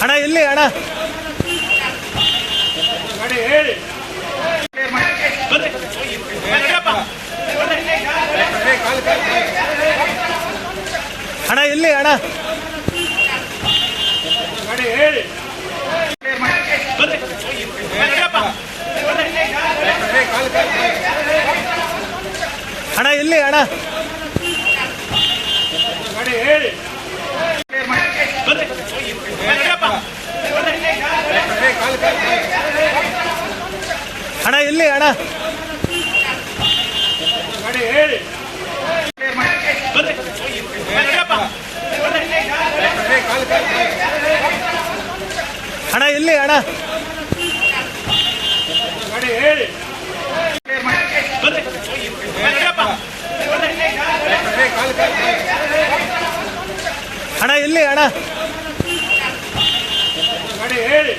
அண்ணா இல்லை அண்ணா. அண்ணா இல்லை அண்ணா. ஏழு ಇಲ್ಲಿ ಅಣ್ಣ ಅಣ್ಣ ಇಲ್ಲಿ ಅಣ್ಣ ಅಣ್ಣ ಇಲ್ಲಿ ಅಣ್ಣ அண்ணா இல்லை அண்ணா. ஏழு.